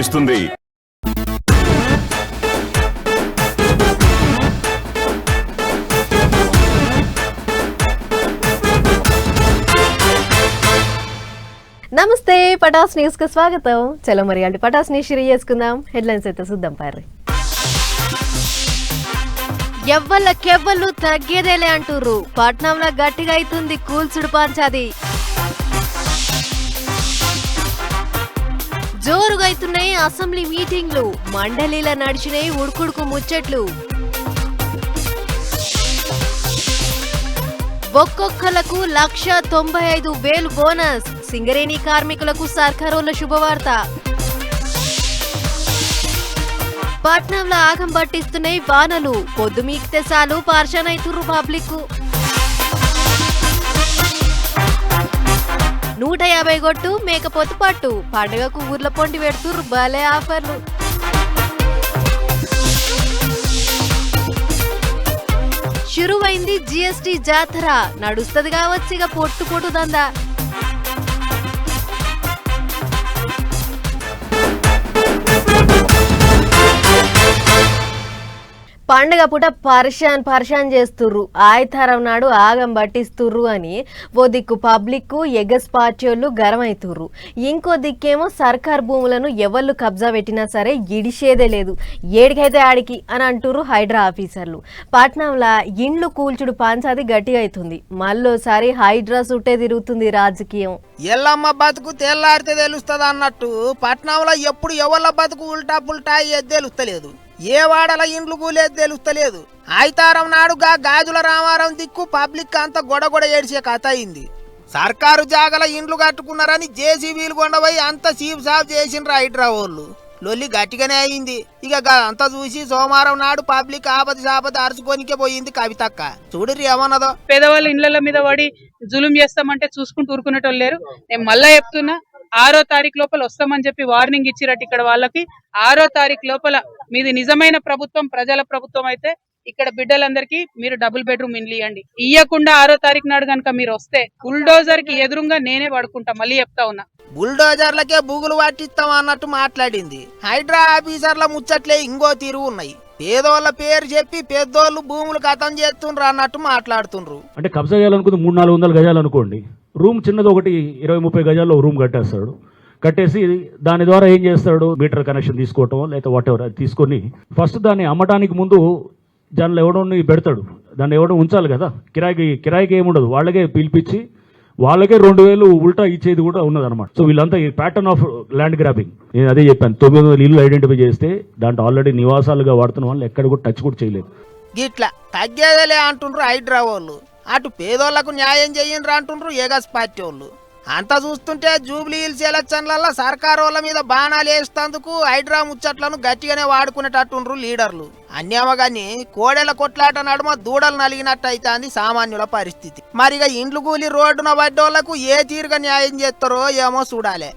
ఇస్తుంది. నమస్తే పటాస్ న్యూస్కు స్వాగతం. చలో మరి అంటే పటాస్ న్యూస్ షిరి చేసుకుందాం. హెడ్లైన్స్ అయితే చూద్దాం పారి ఎవ్వళ్ళకెవ్వళ్ళు తగ్గేదేలే అంటుర్రు. పట్నంలో గట్టిగా అవుతుంది కూల్చుడు పంచాది. జోరుగా అవుతున్నాయి అసెంబ్లీ మీటింగ్లు. మండలిలా నడిచినాయి ఉడుకుడుకు ముచ్చట్లు. ఒక్కొక్కలకు లక్ష తొంభై ఐదు వేలు బోనస్. సింగరేణి కార్మికులకు సర్కారోళ్ళ శుభవార్త. పట్నంలో ఆగం పట్టిస్తున్నాయి వానలు. పొద్దు మీకితే చాలు పార్షానైతుర్రు పబ్లిక్ నూట యాభై కొట్టు మేకపోతు పట్టు. పండగకు ఊర్ల పొండి పెడుతుర్రు భలే ఆఫర్లు. షురువైంది జిఎస్టి జాతర. నడుస్తది కావచ్చు ఇక పొట్టు పొట్టు దందా. పండుగ పూట పర్షాన్ పర్షాన్ చేస్తుర్రు. ఆయతారం నాడు ఆగం పట్టిస్తుర్రు అని ఓ దిక్కు పబ్లిక్ ఎగస్ పార్టీలు ఇంకో దిక్కేమో సర్కార్ భూములను ఎవళ్ళు కబ్జా పెట్టినా సరే ఇడిసేదే లేదు. ఏడికైతే ఆడికి అని అంటుర్రు హైడ్రా ఆఫీసర్లు. పట్నంలో ఇండ్లు కూల్చుడు పాంచాది గట్టిగా అవుతుంది మళ్ళోసారి హైడ్రా సుట్టే తిరుగుతుంది రాజకీయం. ఎల్లమ్మ బతుకు తెల్లారితే తెలుస్తుంది అన్నట్టు పట్నంలో ఎప్పుడు ఎవళ్ళ బతుకు ఉల్టా పుల్టా తెలుస్తలేదు. ఏ వాడల ఇండ్లు కూలేదు తెలుస్తలేదు. ఆయితారం నాడుగా గాజుల రామారం దిక్కు పబ్లిక్ అంతా గొడగొడ ఏడిచే కథ అయింది. సర్కారు జాగల ఇండ్లు కట్టుకున్నారని జేసీబీలు కొండపోయి అంత సీప్ సాఫ్ చేసిండ్రు హైడ్రా వాళ్ళు లొల్లి గట్టిగానే అయింది. ఇక అంతా చూసి సోమవారం నాడు పబ్లిక్ ఆపది సాపది అరుచుకోనికే పోయింది కవితక్క. చూడరు ఏమన్నదో. పేదవాళ్ళు ఇండ్ల మీద పడి జులుం చేస్తామంటే చూసుకుంటూ ఊరుకునేటోళ్ళు లేరు. నేను మళ్ళా చెప్తున్నా ఆరో తారీఖు లోపల వస్తామని చెప్పి వార్నింగ్ ఇచ్చిరట్టు ఇక్కడ వాళ్ళకి. ఆరో తారీఖు లోపల మీది నిజమైన ప్రభుత్వం ప్రజల ప్రభుత్వం అయితే ఇక్కడ బిడ్డలందరికీ మీరు డబుల్ బెడ్రూమ్ ఇండ్లు ఇవ్వండి ఇయ్యకుండా ఆరో తారీఖు నాడు కనుక మీరు వస్తే బుల్డోజర్కి ఎదురుగా నేనే పడుకుంటా మళ్ళీ చెప్తా ఉన్నా. బుల్డోజర్లకే బుగులు పట్టిస్తాం అన్నట్టు మాట్లాడింది. హైడ్రా ఆఫీసర్ల ముచ్చట్లే ఇంకో తీరు ఉన్నాయి. పేదోళ్ళ పేరు చెప్పి పెద్దోళ్ళు భూములు కథం చేస్తుండ్రు అన్నట్టు మాట్లాడుతుండ్రు. అంటే కబ్జా చేయాలనుకుంది మూడు నాలుగు వందల గజాలు అనుకోండి. రూమ్ చిన్నది ఒకటి ఇరవై ముప్పై గజాల్లో రూమ్ కట్టేస్తాడు. కట్టేసి దాని ద్వారా ఏం చేస్తాడు? మీటర్ కనెక్షన్ తీసుకోవటం లేకపోతే వాట్ ఎవర్ అది తీసుకొని ఫస్ట్ దాన్ని అమ్మటానికి ముందు దానిలో ఎవడో పెడతాడు. దాన్ని ఎవడో ఉంచాలి కదా? కిరాయికి కిరాయికి ఏముండదు వాళ్ళకే పిలిపించి వాళ్ళకే రెండు వేలు ఉల్టా ఇచ్చేది కూడా ఉన్నదన్నమాట. సో వీళ్ళంతా ఈ ప్యాటర్న్ ఆఫ్ ల్యాండ్ గ్రాబింగ్ నేను అదే చెప్పాను. తొమ్మిది వందల ఇల్లు ఐడెంటిఫై చేస్తే దాంట్లో ఆల్రెడీ నివాసాలుగా వాడుతున్న వాళ్ళు ఎక్కడ కూడా టచ్ కూడా చేయలేదు. గిట్లా తగ్గేదలే అంటుండ్రు హైడ్రా వాళ్ళు అటు పేదోళ్ళకు న్యాయం చేయండి అంటుండ్రు ఏగస్ పార్టీ వాళ్ళు. అంత చూస్తుంటే జూబ్లీ హిల్స్ ఎలక్షన్లలో సర్కారు వాళ్ళ మీద బాణాలు వేస్తందుకు హైడ్రా ముచ్చట్లను గట్టిగానే వాడుకునేటట్టుండ్రు లీడర్లు. అన్యామ గాని కోడెల కొట్లాట నడుమ దూడలు నలిగినట్టు అయితాంది సామాన్యుల పరిస్థితి. మరిగా ఇండ్లు కూలి రోడ్డున పడ్డోళ్ళకు ఏ తీరుగా న్యాయం చేస్తారో ఏమో చూడాలి.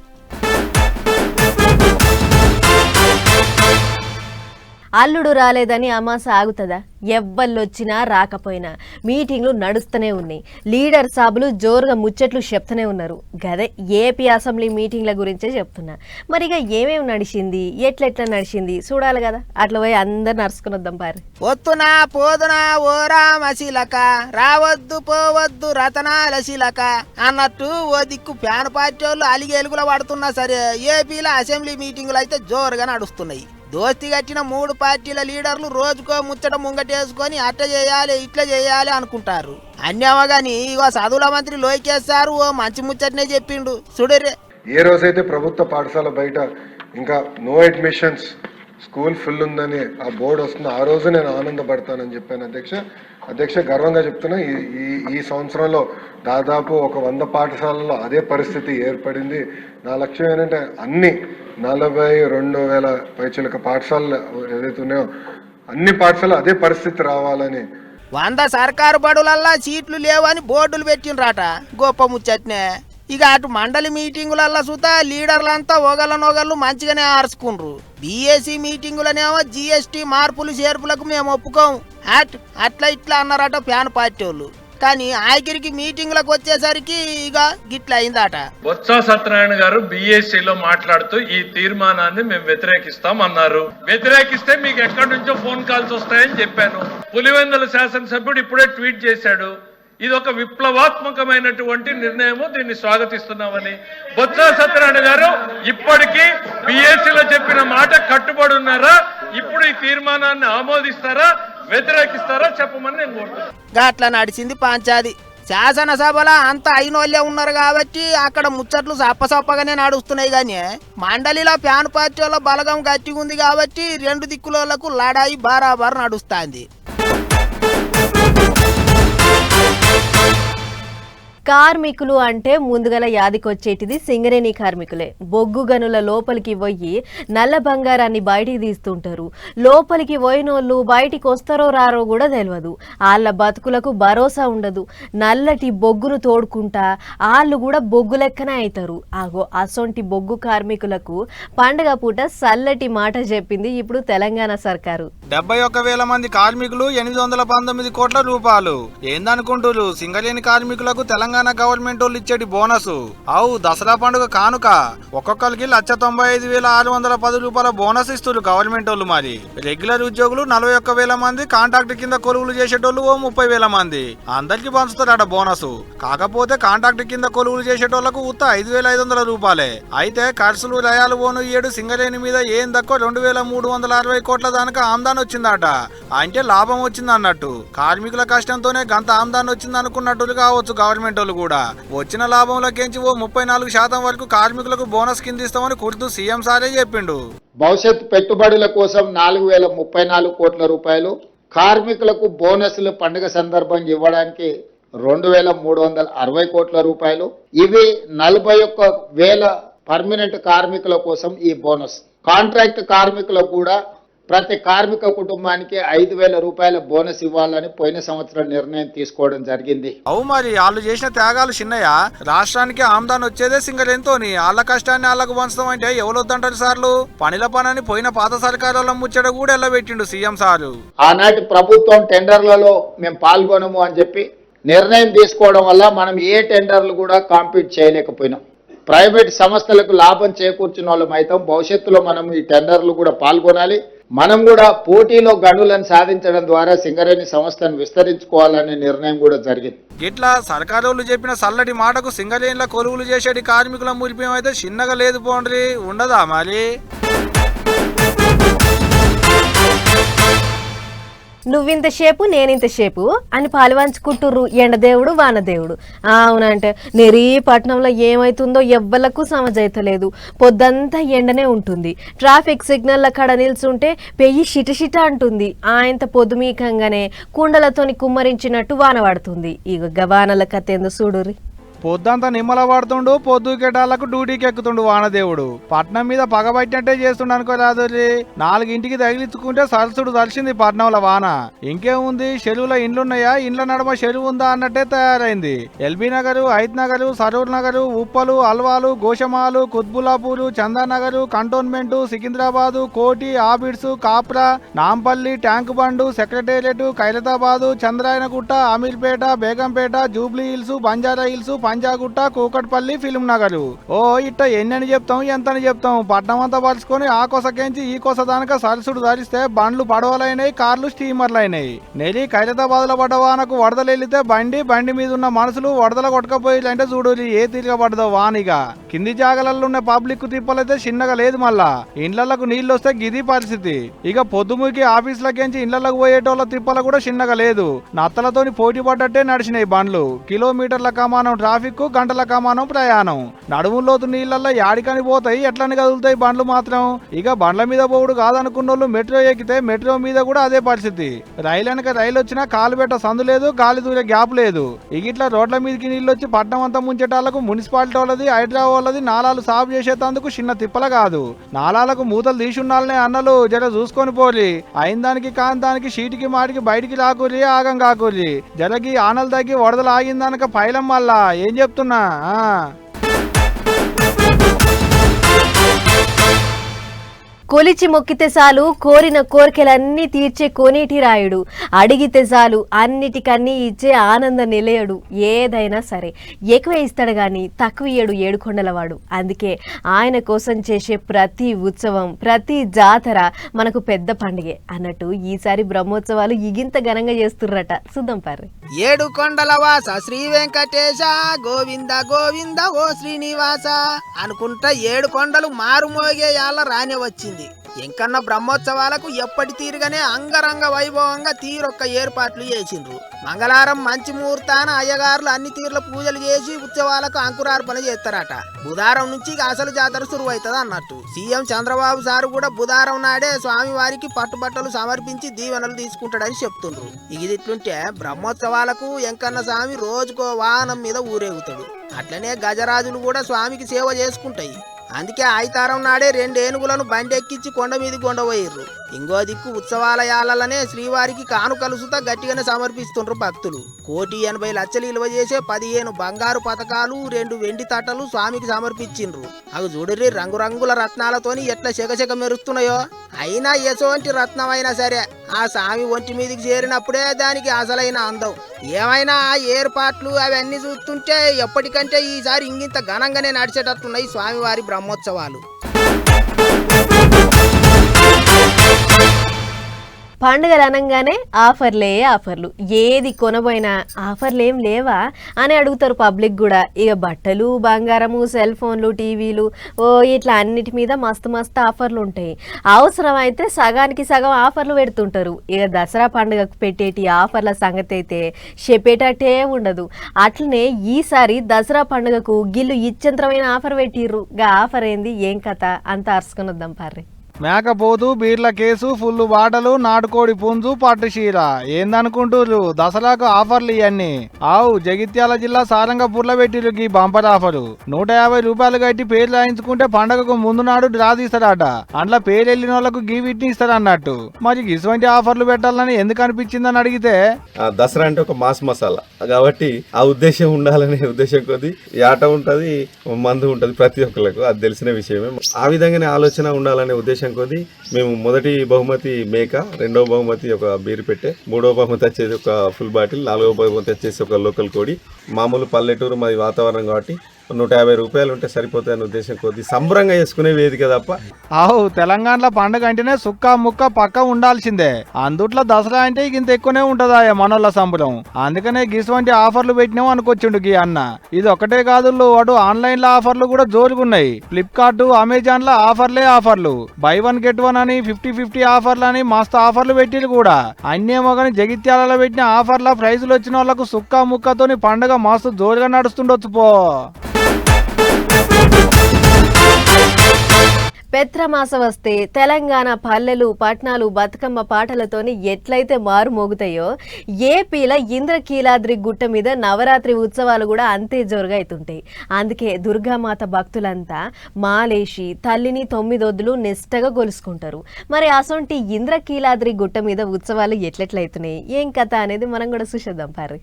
అల్లుడు రాలేదని అమాస ఆగుతుందా? ఎవ్వళ్ళొచ్చినా రాకపోయినా. మీటింగ్లు నడుస్తూనే ఉన్నాయి. లీడర్ సాబులు జోరుగా ముచ్చట్లు చెప్తూనే ఉన్నారు. గదే ఏపీ అసెంబ్లీ మీటింగ్ల గురించే చెప్తున్నా. మరి ఇక ఏమేమి నడిచింది? ఎట్లెట్లా నడిచింది? చూడాలి కదా అట్లా పోయి అందరు నడుచుకుని వద్దాం పారి. వత్తునా పోదునా ఓరా మసిలక రావద్దు పోవద్దు రతనాల శిలక. అన్నట్టు ఓ దిక్కు ఫ్యాన్ పార్టీ వాళ్ళు అలిగేలుగుల పడుతున్నా సరే ఏపీలో అసెంబ్లీ మీటింగులు అయితే జోరుగా నడుస్తున్నాయి. దోస్తి కట్టిన మూడు పార్టీల లీడర్లు రోజుకో ముచ్చట ముంగటేసుకొని అట్ట చేయాలి ఇట్లా చేయాలి అనుకుంటారు. అన్యవగాని ఇగో చదువుల మంత్రి లోకేశారు ఓ మంచి ముచ్చటనే చెప్పిండు. చూడరే ఏ రోజైతే ప్రభుత్వ పాఠశాల బయట ఇంకా నో అడ్మిషన్స్ స్కూల్ ఫుల్ ఉందని ఆ బోర్డు వస్తుంది. ఆ రోజు నేను ఆనందపడతానని చెప్పాను అధ్యక్ష. అధ్యక్ష గర్వంగా చెప్తున్నా ఈ ఈ ఈ సంవత్సరంలో దాదాపు ఒక వంద పాఠశాలలో అదే పరిస్థితి ఏర్పడింది. నా లక్ష్యం ఏంటంటే అన్ని నలభై రెండు వేల పైచులక పాఠశాలలు ఏదైతే ఉన్నాయో అన్ని పాఠశాలలు అదే పరిస్థితి రావాలని. వంద సర్కారు బడులల్లా సీట్లు లేవని బోర్డులు పెట్టినరాట గొప్ప ముచ్చట్నే. ఇక అటు మండలి మీటింగులల్లా చూతా లీడర్లంతా ఒకళ్ళనొకళ్ళు మంచిగానే ఆర్చుకుండ్రు. బీఏసీ మీటింగులనేమో జీఎస్టీ మార్పులు చేర్పులకు మేము ఒప్పుకోం. అట్ అట్లా ఇట్లా అన్నారట ఫ్యాన్ పార్టీ వాళ్ళు కానీ ఆఖరికి మీటింగ్లకు వచ్చేసరికి ఇక గిట్ల అయిందట. బొత్స సత్యనారాయణ గారు బీఎస్సీలో మాట్లాడుతూ ఈ తీర్మానాన్ని మేము వ్యతిరేకిస్తాం అన్నారు వ్యతిరేకిస్తే మీకు ఎక్కడి నుంచో ఫోన్ కాల్స్ వస్తాయని చెప్పాను. పులివెందుల శాసనసభ్యుడు ఇప్పుడే ట్వీట్ చేశాడు. ఇది ఒక విప్లవాత్మకమైనటువంటి నిర్ణయము. దీన్ని స్వాగతిస్తున్నామని బొత్స సత్యనారాయణ గారు ఇప్పటికీ బిఎస్సీలో చెప్పిన మాట కట్టుబడి ఉన్నారా? ఇప్పుడు ఈ తీర్మానాన్ని ఆమోదిస్తారా? వ్యతిరేకిస్తారా? చెప్పమని నేను కోరుతున్నాను. అట్లా నడిచింది పంచాది. శాసనసభలో అంత అయినోళ్ళే ఉన్నారు కాబట్టి అక్కడ ముచ్చట్లు సప్పసప్పగానే నడుస్తున్నాయి కానీ మండలిలో ప్యాన్ పార్టీలో బలగం గట్టిగా ఉంది కాబట్టి రెండు దిక్కులకు లడాయి బారాబార్ నడుస్తుంది. కార్మికులు అంటే ముందుగల యాదికొచ్చేటిది సింగరేణి కార్మికులే. బొగ్గు గనుల లోపలికి పోయి నల్ల బంగారాన్ని బయటికి తీస్తుంటారు. లోపలికి పోయినోళ్ళు బయటికి వస్తారో రారో కూడా తెలియదు వాళ్ళ బతుకులకు భరోసా ఉండదు. నల్లటి బొగ్గును తోడుకుంటా వాళ్ళు కూడా బొగ్గు లెక్కనే అవుతారు ఆగో అసొంటి బొగ్గు కార్మికులకు పండగ పూట చల్లటి మాట చెప్పింది ఇప్పుడు తెలంగాణ సర్కారు. డెబ్బై ఒక్క వేల మంది కార్మికులు ఎనిమిది వందల పంతొమ్మిది కోట్ల రూపాయలు. ఏందనుకుంటురు సింగరేణి కార్మికులకు తెలంగాణ గవర్నమెంట్ వాళ్ళు ఇచ్చేటి బోనస్. అవు దసరా పండుగ కానుక. ఒక్కొక్కరికి లక్ష తొంభై ఐదు వేల ఆరు వందల పది రూపాయల బోనస్ ఇస్తున్నారు గవర్నమెంట్ వాళ్ళు మరి. రెగ్యులర్ ఉద్యోగులు నలభై ఒక్క వేల మంది కాంట్రాక్ట్ కింద కొలువులు చేసేటోళ్ళు ఓ ముప్పై వేల మంది. అందరికి పంచుతారట బోనస్. కాకపోతే కాంట్రాక్ట్ కింద కొలువులు చేసేటోళ్ళకు ఉత్త ఐదు వేల ఐదు వందల రూపాయలే. అయితే ఖర్చులు రయాలు పోను ఏడు సింగరేణి మీద ఏం తక్కువ రెండు వేల మూడు వందల అరవై కోట్ల దానికి ఆమ్దాన్ వచ్చిందట. అంటే లాభం వచ్చింది అన్నట్టు కార్మికుల కష్టంతోనే గంత ఆమ్దాన్ వచ్చింది అనుకున్నట్టు కావచ్చు గవర్నమెంట్ వాళ్ళు కూడా. వచ్చిన లాభంలోకించి ఓ ముప్పై నాలుగు శాతం వరకు కార్మికులకు బోనస్ కింద ఇస్తామని కుర్తు సీఎం సారే చెప్పిండు. భవిష్యత్ పెట్టుబడుల కోసం నాలుగు వేల ముప్పై నాలుగు కోట్ల రూపాయలు కార్మికులకు బోనస్లు పండుగ సందర్భంగా ఇవ్వడానికి రెండు వేల మూడు వందల అరవై కోట్ల రూపాయలు. ఇవి నలభై ఒక్క వేల పర్మనెంట్ కార్మికుల కోసం ఈ బోనస్. కాంట్రాక్ట్ కార్మికులకు కూడా ప్రతి కార్మిక కుటుంబానికి ఐదు వేల రూపాయల బోనస్ ఇవ్వాలని పోయిన సంవత్సరం నిర్ణయం తీసుకోవడం జరిగింది. అవు మరి వాళ్ళు చేసిన త్యాగాలు చిన్నయ్య. రాష్ట్రానికి ఆమ్దాన్ వచ్చేదే సింగరేణితోని వాళ్ళ కష్టాన్ని వాళ్ళకు పంచడం అంటే ఎవరొద్దంటారు సార్లు? పనిల పనని పోయిన పాత సర్కారుల ముచ్చట కూడా ఎల్లబెట్టిండు సీఎం సారు. ఆనాటి ప్రభుత్వం టెండర్లలో మేము పాల్గొనము అని చెప్పి నిర్ణయం తీసుకోవడం వల్ల మనం ఏ టెండర్లు కూడా కాంపీట్ చేయలేకపోయినాం. ప్రైవేట్ సంస్థలకు లాభం చేకూర్చిన వాళ్ళం అయితే భవిష్యత్తులో మనం ఈ టెండర్లు కూడా పాల్గొనాలి. మనం కూడా పోటీలో గనులను సాధించడం ద్వారా సింగరేణి సంస్థను విస్తరించుకోవాలనే నిర్ణయం కూడా జరిగింది. ఇట్లా సర్కారోళ్ళు చెప్పిన చల్లటి మాటకు సింగరేణిలో కొలువులు చేసేటి కార్మికుల మురిపేమైతే అయితే చిన్నగా లేదు పోండ్రి. ఉండదా మరి? నువ్వింతసేపు నేనింతసేపు అని పాలువంచుకుంటుర్రు ఎండదేవుడు వానదేవుడు. అవునంటే నెరీ పట్టణంలో ఏమైతుందో ఎవ్వలకు సమజైతలేదు. పొద్దంతా ఎండనే ఉంటుంది. ట్రాఫిక్ సిగ్నల్ల కాడ నిల్చుంటే పెయ్యి షిటషిట అంటుంది. ఆయంత పొదుమీకంగానే కుండలతోని కుమ్మరించినట్టు వాన పడుతుంది. ఇక గవానల కథ ఏందో చూడుర్రి. పొద్దంతా నిమ్మల పడుతుండు పొద్దుకెటాలకు డ్యూటీకి ఎక్కుతుండు వానదేవుడు. పట్నం మీద పగబట్టినట్టే చేస్తుండు అనుకో నాలుగింటికి తగిలించుకుంటే సరసుడు తలిసింది పట్నంలో వాన. ఇంకేముంది? చెరువుల ఇండ్లున్నాయా? ఇండ్ల నడమ చెరువు ఉందా అన్నట్టే తయారైంది. LB Nagar Hayathnagar Saroornagar Uppal Alwal Goshamahal Quthbullapur Chandanagar Cantonment Secunderabad Koti Abids Kapra Nampally Tank Bund Secretariat Khairatabad Chandrayangutta Ameerpet Begumpet Jubilee Hills Banjara Hills Punjagutta Kukatpally Film Nagar ఓ ఇట్ట ఎన్నని చెప్తాం ఎంతని చెప్తాం? పట్నం అంతా పరుచుకొని ఆ కొసకేంచి ఈ కొస దానిక సరసుడు ధరిస్తే బండ్లు పడవలైనాయి కార్లు స్టీమర్లు అయినాయి నెలి ఖైరతాబాద్ పడ్డ వానకు వడదలు వెళ్తే బండి బండి మీద ఉన్న మనుషులు వరదల కొట్టకపోయిలంటే చూడు ఏ తిరగబడదో వానిగా. కింది జాగలలో ఉన్న పబ్లిక్ తిప్పలైతే చిన్నగా లేదు మళ్ళా. ఇండ్లకు నీళ్ళు వస్తే గిది పరిస్థితి. ఇక పొద్దుముకి ఆఫీసులకేంచి ఇండ్లకు పోయేటోళ్ళ తిప్పల కూడా చిన్నగా లేదు. నత్తలతోని పోటీ పడ్డట్టే నడిచినాయి బండ్లు. కిలోమీటర్ల కమానం ట్రాఫిక్ ట్రాఫిక్ గంటల కమానం ప్రయాణం. నడుములోతు నీళ్ళల్లో యాడికని పోతాయి ఎట్లని కదులుతాయి బండ్లు మాత్రం? ఇక బండ్ల మీద పోవుడు కాదనుకున్న వాళ్ళు మెట్రో ఎక్కితే మెట్రో మీద కూడా అదే పరిస్థితి. రైలు వెనక రైలు వచ్చినా కాలు పెట్ట సందు లేదు గాలి దూరే గ్యాప్ లేదు. ఇక ఇట్లా రోడ్ల మీదకి నీళ్ళు వచ్చి పట్నం అంతా ముంచేటాలకు మున్సిపాలిటీ వాళ్ళది హైదరాబాద్ వాళ్ళది నాలాలు సాగు చేసేటందుకు చిన్న తిప్పల కాదు. నాలాలకు మూతలు తీసున్నాళ్ళనే అన్నలు జర చూసుకొని పోలి అయిన దానికి కాని దానికి షీటికి మాటికి బయటికి రాకూరి ఆగం కాకూరి జరగి ఆనలు తగ్గి వరదలు ఆగిందనక పైలం మళ్ళా. ఏ చెప్తున్నా? కొలిచి మొక్కితే చాలు కోరిన కోరికలన్నీ తీర్చే కోనేటి రాయుడు. అడిగితే చాలు అన్నిటికన్నీ ఇచ్చే ఆనంద నిలయడు. ఏదైనా సరే ఎక్కువ ఇస్తాడు కానీ తక్కువ ఇయ్యడు ఏడుకొండలవాడు. అందుకే ఆయన కోసం చేసే ప్రతి ఉత్సవం ప్రతి జాతర మనకు పెద్ద పండుగే అన్నట్టు ఈసారి బ్రహ్మోత్సవాలు ఇగింత ఘనంగా చేస్తుర్రట. చూద్దాం పారి ఏడు కొండల వాస శ్రీ వెంకటేశ గోవింద గోవింద ఓ శ్రీనివాస అనుకుంటా ఏడు కొండలు మారుమోగే యాళ్ళ రానే వచ్చింది. ఇంకన్న బ్రహ్మోత్సవాలకు ఎప్పటి తీరుగానే అంగరంగ వైభవంగా తీరొక్క ఏర్పాట్లు చేసిండ్రు. మంగళవారం మంచి ముహూర్తాన అయ్యగారులు అన్ని తీర్ల పూజలు చేసి ఉత్సవాలకు అంకురార్పణ చేస్తారట. బుధారం నుంచి అసలు జాతర శురువైతుంది అన్నట్టు. సీఎం చంద్రబాబు సారు కూడా బుధారం నాడే స్వామివారికి పట్టుబట్టలు సమర్పించి దీవెనలు తీసుకుంటాడని చెప్తుండ్రు. ఇక ఇది ఇట్లుంటే బ్రహ్మోత్సవాలకు ఎంకన్న స్వామి రోజుకో వాహనం మీద ఊరేగుతాడు. అట్లనే గజరాజులు కూడా స్వామికి సేవ చేసుకుంటాయి. అందుకే ఆయితారం నాడే రెండు ఏనుగులను బండెక్కించి కొండ మీద కొండపోయిర్రు ఇంకో దిక్కు ఉత్సవాలయాలలోనే శ్రీవారికి కానుకలు సుతా గట్టిగానే సమర్పిస్తుండ్రు భక్తులు. కోటి ఎనభై లక్షలు విలువ చేసే పదిహేను బంగారు పథకాలు రెండు వెండి తట్టలు స్వామికి సమర్పించిండ్రు. అవి చూడరి రంగురంగుల రత్నాలతోని ఎట్లా శగశగ మెరుస్తున్నాయో. అయినా ఎసోంటి రత్నమైనా సరే ఆ స్వామి ఒంటి మీదకి చేరినప్పుడే దానికి అసలైన అందం. ఏమైనా ఆ ఏర్పాట్లు అవన్నీ చూస్తుంటే ఎప్పటికంటే ఈసారి ఇంగింత ఘనంగానే నడిచేటట్టున్నాయి స్వామివారి బ్రహ్మోత్సవాలు. పండుగలు అనగానే ఆఫర్లే ఆఫర్లు. ఏది కొనబోయినా ఆఫర్లు ఏం లేవా అని అడుగుతారు పబ్లిక్ కూడా. ఇక బట్టలు బంగారము సెల్ ఫోన్లు టీవీలు ఓ ఇట్లా అన్నిటి మీద మస్తు మస్తు ఆఫర్లు ఉంటాయి. అవసరం అయితే సగానికి సగం ఆఫర్లు పెడుతుంటారు. ఇక దసరా పండుగకు పెట్టేటి ఆఫర్ల సంగతి అయితే చెప్పేటట్టే ఉండదు. అట్లనే ఈసారి దసరా పండుగకు గిల్లు ఇచ్చంతరమైన ఆఫర్ పెట్టిర్రు. గా ఆఫర్ ఏంది? ఏం కథ? అంతా అరుచుకొని వద్దాం పర్రి. మేకపోతు బీర్ల కేసు ఫుల్ బాటలు నాటుకోడి పుంజు పట్టుశీల ఏందనుకుంటురు దసరాకు ఆఫర్లు ఇవన్నీ ఆవు జగిత్యాల జిల్లా సారంగపూర్లో పెట్టిరు ఈ బంపర్ ఆఫరు. నూట యాభై రూపాయలు కట్టి పేరు రాయించుకుంటే పండగకు ముందు నాడు డ్రా తీస్తారట. అందులో పేరు వెళ్ళిన వాళ్ళకు గీ వీటిని ఇస్తారు అన్నట్టు మరి ఇటువంటి ఆఫర్లు పెట్టాలని ఎందుకు అనిపించిందని అడిగితే? ఆ దసరా అంటే ఒక మాస్ మసాలా. కాబట్టి ఆ ఉద్దేశం ఉండాలనే ఉద్దేశం కొద్ది ఆట ఉంటది మందు ఉంటది ప్రతి ఒక్కరికి అది తెలిసిన విషయమే. ఆ విధంగానే ఆలోచన ఉండాలనే ఉద్దేశం కొద్ది మేము మొదటి బహుమతి మేక రెండవ బహుమతి ఒక బీరు పెట్టే మూడవ బహుమతి వచ్చేసి ఒక ఫుల్ బాటిల్ నాలుగవ బహుమతి వచ్చేసి ఒక లోకల్ కోడి. మామూలు పల్లెటూరు మాది వాతావరణం కాబట్టి నూట యాభై రూపాయలు ఉంటే సరిపోతాయనే ఉద్దేశం కొద్ది సంబరంగా చేసుకునే వేదిక తప్ప. ఆవు తెలంగాణలో పండుగ అంటేనే సుక్క ముక్క పక్క ఉండాల్సిందే. అందుట్లో దసరా అంటే ఇంత ఎక్కువనే ఉంటుందా మనోళ్ళ సంబరం. అందుకనే గిసువంటి ఆఫర్లు పెట్టినాం అనుకొచ్చిండు గీ అన్న. ఇది ఒకటే కాదు వాడు ఆన్లైన్లో ఆఫర్లు కూడా జోరుగున్నాయి. ఫ్లిప్కార్ట్ అమెజాన్లో ఆఫర్లే ఆఫర్లు. బై వన్ గెట్ వన్ అని ఫిఫ్టీ ఫిఫ్టీ ఆఫర్లు అని మస్తు ఆఫర్లు పెట్టిరు కూడా. అన్నేమో కానీ జగిత్యాలలో పెట్టిన ఆఫర్ల ప్రైజులు వచ్చిన వాళ్ళకు సుక్క ముక్కతోని పండుగ మస్తు జోరుగా నడుస్తుండొచ్చు పో పెత్రమాస వస్తే తెలంగాణ పల్లెలు పట్నాలు బతుకమ్మ పాటలతోని ఎట్లయితే మారుమోగుతాయో ఏపీల ఇంద్రకీలాద్రి గుట్ట మీద నవరాత్రి ఉత్సవాలు కూడా అంతే జోరుగా అవుతుంటాయి అందుకే దుర్గామాత భక్తులంతా మాలేసి తల్లిని తొమ్మిదొద్దులు నిష్టగా గొలుసుకుంటారు. మరి అసొంటి ఇంద్రకీలాద్రి గుట్ట మీద ఉత్సవాలు ఎట్లెట్లయితున్నాయి? ఏం కథ అనేది మనం కూడా చూసేద్దాం పారి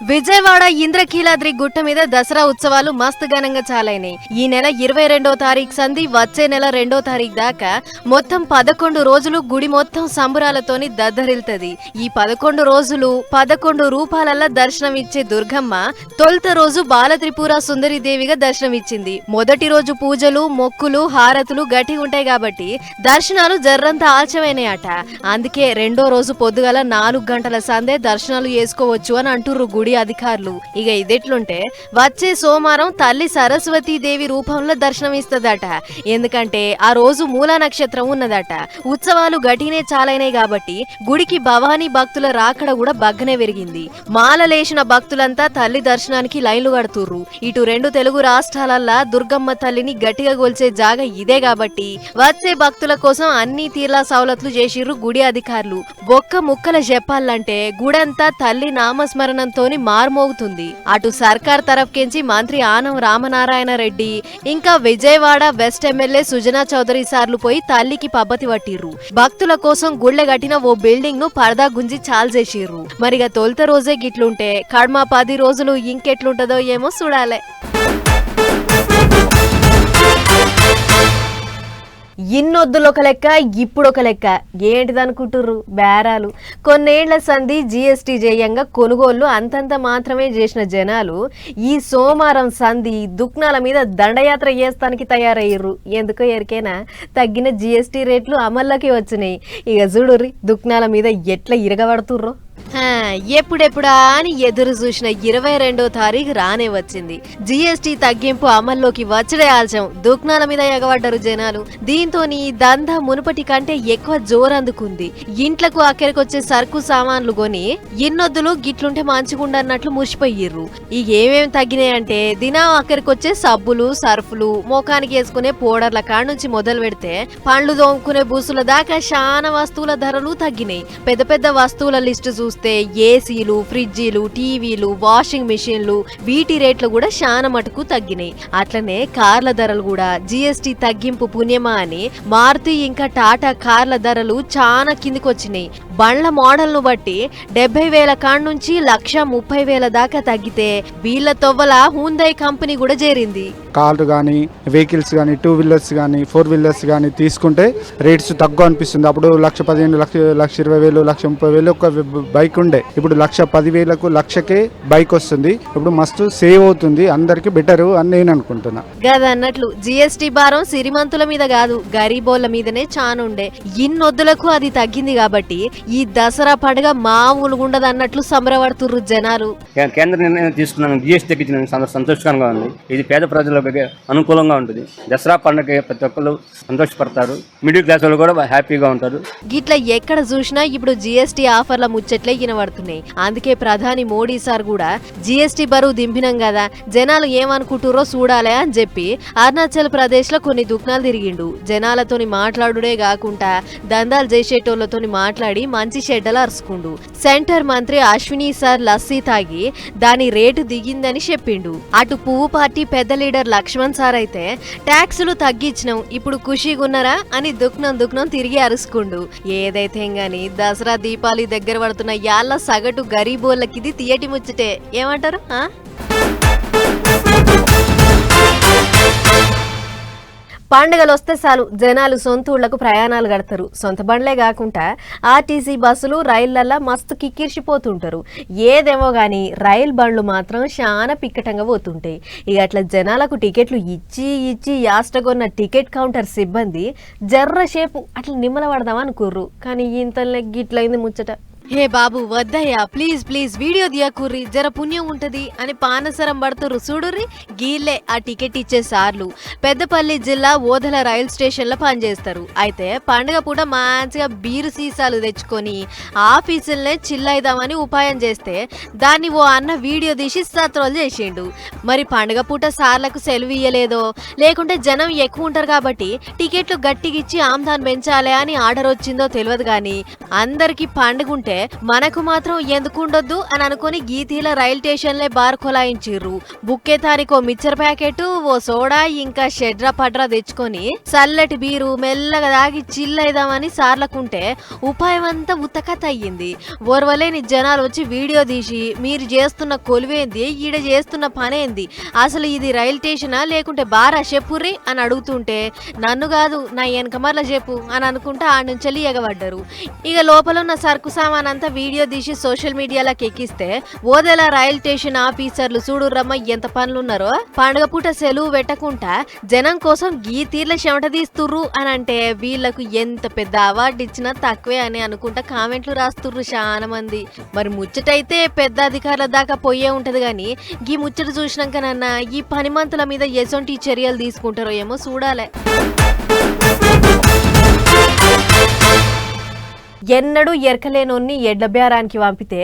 విజయవాడ ఇంద్రకీలాద్రి గుట్ట మీద దసరా ఉత్సవాలు మస్తు ఘనంగా చాలైనాయి ఈ నెల ఇరవై రెండో తారీఖు సంధి వచ్చే నెల రెండో తారీఖు దాకా మొత్తం పదకొండు రోజులు గుడి మొత్తం సంబురాలతోని దద్దరిల్తది. ఈ పదకొండు రోజులు పదకొండు రూపాలల్లా దర్శనం ఇచ్చే దుర్గమ్మ తొలుత రోజు బాలత్రిపుర సుందరి దేవిగా దర్శనమిచ్చింది. మొదటి రోజు పూజలు మొక్కులు హారతులు గట్టి ఉంటాయి కాబట్టి దర్శనాలు జర్రంత ఆలస్యమైనాయట. అందుకే రెండో రోజు పొద్దుగల నాలుగు గంటల సందే దర్శనాలు చేసుకోవచ్చు అని అంటుర్రు గుడి అధికారులు. ఇక ఇదెట్లుంటే వచ్చే సోమవారం తల్లి సరస్వతీదేవి రూపంలో దర్శనమిస్తుందట ఎందుకంటే ఆ రోజు మూలా నక్షత్రం ఉన్నదట. ఉత్సవాలు గటినే చాలైనాయి కాబట్టి గుడికి భవానీ భక్తుల రాకడ కూడా బగ్గనే పెరిగింది మాల లేచిన భక్తులంతా తల్లి దర్శనానికి లైన్లు కడుతుర్రు. ఇటు రెండు తెలుగు రాష్ట్రాలల్లా దుర్గమ్మ తల్లిని గట్టిగా గొల్చే జాగ ఇదే కాబట్టి వచ్చే భక్తుల కోసం అన్ని తీర్లా సవలతులు చేసిర్రు గుడి అధికారులు. ఒక్క ముక్కల చెప్పాలంటే గుడంతా తల్లి నామస్మరణంతోని మార్మోగుతుంది. అటు సర్కార్ తరఫుకించి మంత్రి ఆనం రామనారాయణ రెడ్డి ఇంకా విజయవాడ వెస్ట్ ఎమ్మెల్యే సుజనా చౌదరి సార్లు పోయి తల్లికి పబ్బతి పట్టిర్రు. భక్తుల కోసం గుళ్ళె కట్టిన ఓ బిల్డింగ్ను పరదా గుంజి చాల్చేసిర్రు. మరిగా తొలుత రోజే గిట్లుంటే కడ్మ పది రోజులు ఇంకెట్లుంటదో ఏమో చూడాలే. ఇన్నొద్దులు ఒక లెక్క ఇప్పుడు ఒక లెక్క. ఏంటిదనుకుంటుర్రు? బేరాలు. కొన్నేళ్ళ సంధి జిఎస్టి చేయంగా కొనుగోళ్ళు అంతంత మాత్రమే చేసిన జనాలు ఈ సోమవారం సంధి దుక్నాల మీద దండయాత్ర చేస్తానికి తయారయ్యారు ఎందుకో ఎరికైనా? తగ్గిన జిఎస్టి రేట్లు అమల్లోకి వచ్చినాయి. ఇక చూడుర్రి దుక్నాల మీద ఎట్లా ఇరగబడుతుర్రో? ఎప్పుడెప్పుడా అని ఎదురు చూసిన ఇరవై రెండో తారీఖు రానే వచ్చింది. జిఎస్టీ తగ్గింపు అమల్లోకి వచ్చడే ఆల్చం దుకాణాల మీద ఎగబడ్డారు జనాలు. దీంతో దందా మునుపటి కంటే ఎక్కువ జోరందుకుంది. ఇంట్లకు అక్కడికొచ్చే సరుకు సామాన్లు కొని ఇన్నొద్దులు గిట్లుంటే మంచిగుండన్నట్లు ముసిపోయిర్రు ఇక ఏమేమి తగ్గినాయంటే దినం అక్కడికొచ్చే సబ్బులు సర్ఫులు మోకానికి వేసుకునే పౌడర్ల కాడ నుంచి మొదలు పెడితే పండ్లు దోముకునే బూసుల దాకా చాలా వస్తువుల ధరలు తగ్గినాయి. పెద్ద పెద్ద వస్తువుల లిస్టు చూస్తే ఏసీలు ఫ్రిడ్జీలు టీవీలు వాషింగ్ మిషన్లు వీటి రేట్లు కూడా చాలా మటుకు తగ్గినాయి. అట్లనే కార్ల ధరలు కూడా జిఎస్టీ తగ్గింపు పుణ్యమా అని మారుతి ఇంకా టాటా కార్ల ధరలు చాలా కిందికొచ్చినాయి. బండ్ల మోడల్ను బట్టి డెబ్బై వేల కాడ నుంచి లక్ష ముప్పై వేల దాకా తగ్గితే వీళ్ళ తొవ్వల హూందై కంపెనీ కూడా చేరింది. కార్లు కానీ వెహికల్స్ కానీ టూ వీలర్స్ కానీ ఫోర్ వీలర్స్ కానీ తీసుకుంటే రేట్స్ తక్కువ అనిపిస్తుంది. అప్పుడు లక్ష పదిహేను లక్ష లక్ష ఇరవై వేలు లక్ష ముప్పై వేలు ఒక బైక్ ఉండే. ఇప్పుడు లక్ష పదివేలకు లక్షకే బైక్ వస్తుంది. ఇప్పుడు మస్తు సేవ్ అవుతుంది. అందరికి బెటర్ అని నేను అనుకుంటున్నా. గదన్నట్లు జిఎస్టీ భారం సిరిమంతుల మీద కాదు గరీబోళ్ళ మీదనే చానుండే ఇన్నొద్దులకు అది తగ్గింది కాబట్టి ఈ దసరా పండుగ మామూలుగా ఉండదు అన్నట్లు సంబరపడుతుర్రు జనాలు. కేంద్ర నిర్ణయం తీసుకున్నాను. జిఎస్టీ తగ్గించిన సంతో- సంతోషకరంగా ఉంది. ఇది పేద ప్రజలకు అనుకూలంగా ఉంటుంది. దసరా పండుగ ప్రతి ఒక్కరు సంతోషపడతారు. మిడిల్ క్లాస్ వాళ్ళు కూడా హ్యాపీగా ఉంటారు. గిట్ల ఎక్కడ చూసినా ఇప్పుడు జిఎస్టీ ఆఫర్ల ముచ్చట్లే వినబడుతున్నాయి అందుకే ప్రధాని మోడీ సార్ కూడా జీఎస్టీ బరువు దింపినాం కదా జనాలు ఏమనుకుంటురో చూడాలే అని చెప్పి అరుణాచల్ ప్రదేశ్లో కొన్ని దుకాణాలు తిరిగిండు. జనాలతోని మాట్లాడుడే కాకుండా దందాలు చేసేటోళ్ళతోని మాట్లాడి మంచి షెడ్డలు అరుచుకుండు. సెంటర్ మంత్రి అశ్విని సార్ లస్సీ తాగి దాని రేటు దిగిందని చెప్పిండు. అటు పువ్వు పార్టీ పెద్ద లీడర్ లక్ష్మణ్ సార్ అయితే ట్యాక్సులు తగ్గించినాం ఇప్పుడు ఖుషీగున్నారా? అని దుక్నం దుక్నం తిరిగి అరుచుకుండు. ఏదైతే గాని దసరా దీపావళి దగ్గర పడుతున్న యాళ్ళ సగటు గరీబోళ్ళకిది తీయటి ముచ్చటే. ఏమంటారు ఆ? పండుగలు వస్తే చాలు జనాలు సొంత ఊళ్ళకు ప్రయాణాలు గడతారు. సొంత బండ్లే కాకుండా ఆర్టీసీ బస్సులు రైళ్ళల్లా మస్తు కిక్కిర్చిపోతుంటారు ఏదేమో కానీ రైలు బండ్లు మాత్రం చాలా పిక్కటంగా పోతుంటాయి. ఇక అట్లా జనాలకు టికెట్లు ఇచ్చి ఇచ్చి యాస్టగొన్న టికెట్ కౌంటర్ సిబ్బంది జర్రసేపు అట్లా నిమ్మల పడదాం అనుకుర్రు కానీ ఇంతలో గిట్లయింది ముచ్చట. హే బాబు వద్దయ్యా. ప్లీజ్ ప్లీజ్ వీడియో దియకుర్రి. జర పుణ్యం ఉంటది అని పానసరం పడుతుర్రు. చూడుర్రి గీళ్ళే ఆ టికెట్ ఇచ్చే సార్లు. పెద్దపల్లి జిల్లా ఓదల రైల్ స్టేషన్లో పనిచేస్తారు. అయితే పండగ పూట మంచిగా బీరు సీసాలు తెచ్చుకొని ఆఫీసులనే చిల్లైదామని ఉపాయం చేస్తే దాన్ని ఓ అన్న వీడియో తీసి సత్రోలు చేసిండు. మరి పండగ పూట సార్లకు సెలవు ఇయ్యలేదో? లేకుంటే జనం ఎక్కువ ఉంటారు కాబట్టి టికెట్లు గట్టిగిచ్చి ఆమ్దాన్ పెంచాలి అని ఆర్డర్ వచ్చిందో తెలియదు కానీ అందరికీ పండుగ ఉంటే మనకు మాత్రం ఎందుకు ఉండొద్దు అని అనుకుని గీతీల రైల్ స్టేషన్లే బార్ కొలాయించిర్రు. బుక్కే తారీఖో ఓ మిక్చర్ ప్యాకెట్ ఓ సోడా ఇంకా షెడ్రా పడ్రా తెచ్చుకొని చల్లటి బీరు మెల్లగా దాగి చిల్లైదామని సార్లకుంటే ఉపాయం అంతా ఉత్తకత అయ్యింది. ఓర్వలేని జనాలు వచ్చి వీడియో తీసి మీరు చేస్తున్న కొలువేంది ఈడ చేస్తున్న పనేంది అసలు ఇది రైల్ స్టేషనా లేకుంటే బారా చెప్పుర్రి అని అడుగుతుంటే నన్ను కాదు నా వెనకమర్ల చెప్పు అని అనుకుంటా ఆ నుంచి ఎగబడ్డారు. ఇక లోపల ఉన్న సరుకు సామాన్ అంతా వీడియో తీసి సోషల్ మీడియాలోకి ఎక్కిస్తే ఓదెల రైల్ స్టేషన్ ఆఫీసర్లు చూడురమ్మ ఎంత పనులున్నారో. పండుగ పూట సెలవు పెట్టకుండా జనం కోసం గీ తీర్ల చెమట తీస్తుర్రు అని అంటే వీళ్ళకు ఎంత పెద్ద అవార్డు ఇచ్చినా తక్కువే అని అనుకుంటా కామెంట్లు రాస్తుర్రు చాలా మంది. మరి ముచ్చటైతే పెద్ద అధికారుల దాకా పోయే ఉంటది గాని గీ ముచ్చట చూసినాకనన్నా ఈ పనిమంతుల మీద ఎసొంటి చర్యలు తీసుకుంటారో ఏమో చూడాలి. ఎన్నడూ ఎరకలేనోన్ని ఎడ్ల బేరానికి పంపితే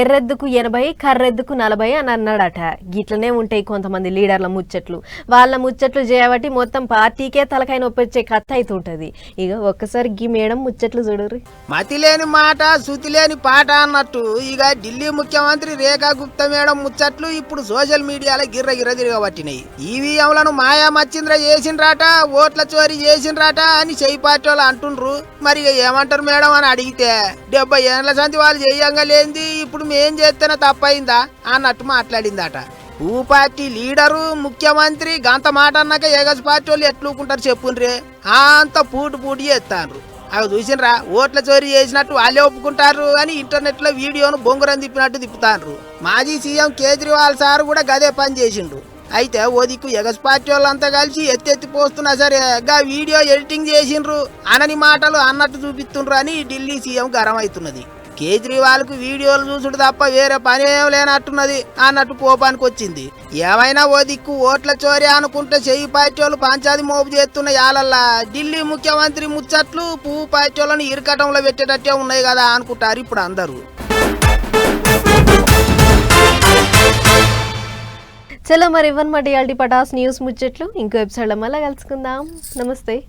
ఎర్రెద్దుకు ఎనభై కర్రెద్దుకు నలభై అని అన్నాడట. గిట్లనే ఉంటాయి కొంతమంది లీడర్ల ముచ్చట్లు. వాళ్ళ ముచ్చట్లు చేయబట్టి మొత్తం పార్టీకే తలకాయ నొప్పొచ్చే కథ అవుతుంటది ఇక ఒక్కసారి గీ మేడం ముచ్చట్లు చూడరు మతి లేని మాట శృతి లేని పాట అన్నట్టు ఇక ఢిల్లీ ముఖ్యమంత్రి రేఖా గుప్తా మేడం ముచ్చట్లు ఇప్పుడు సోషల్ మీడియాలో గిర్ర గిర్ర తిరగబట్టినాయి. ఈవీఎంలను మాయా మచ్చింద్ర చేసిండ్రాట ఓట్ల చోరీ చేసిండ్రాట అని చేయి పార్టీ వాళ్ళు అంటుండ్రు. మరి ఏమంటారు మేడం అని అడిగితే డెబ్బై ఏండ్ల సంతి వాళ్ళు చేయంగా లేనిది ఇప్పుడు మేం చేస్తేనే తప్పైందా అన్నట్టు మాట్లాడిందట. ఊ పార్టీ లీడరు ముఖ్యమంత్రి గంత మాట అన్నాక ఏగస్ పార్టీ వాళ్ళు ఎట్లుకుంటారు చెప్పుండ్రే? అంత పూటు పూటి చేస్తాండ్రు అవి చూసినరా ఓట్ల చోరీ చేసినట్టు వాళ్ళే ఒప్పుకుంటారు అని ఇంటర్నెట్లో వీడియోను బొంగురం తిప్పినట్టు తిప్పుతాండ్రు. మాజీ సీఎం కేజ్రీవాల్ సార్ కూడా గదే పని చేసిండు అయితే ఓ దిక్కు ఎగస్ పార్టీ వాళ్ళంతా కలిసి ఎత్తెత్తి పోస్తున్నా సరే గా వీడియో ఎడిటింగ్ చేసిండ్రు. అనని మాటలు అన్నట్టు చూపిస్తుండ్రు అని ఢిల్లీ సీఎం గరం అవుతున్నది వీడియోలు చూసుడు తప్ప వేరే పని ఏం లేనట్టున్నది అన్నట్టు కోపానికి వచ్చింది. ఏమైనా ఓ దిక్కు ఓట్ల చోరే అనుకుంటే చెయ్యి పార్టీ వాళ్ళు పంచాది మోపు చేస్తున్న యాలల్లా. ఢిల్లీ ముఖ్యమంత్రి ముచ్చట్లు పువ్వు పార్టీ వాళ్ళని ఇరకటంలో పెట్టేటట్టే ఉన్నాయి కదా అనుకుంటారు ఇప్పుడు అందరూ. చలో మరి ఇవ్వనమాట ఇవాళ పటాస్ న్యూస్ ముచ్చట్లు. ఇంకో ఎపిసోడ్లో మళ్ళీ కలుసుకుందాం. నమస్తే.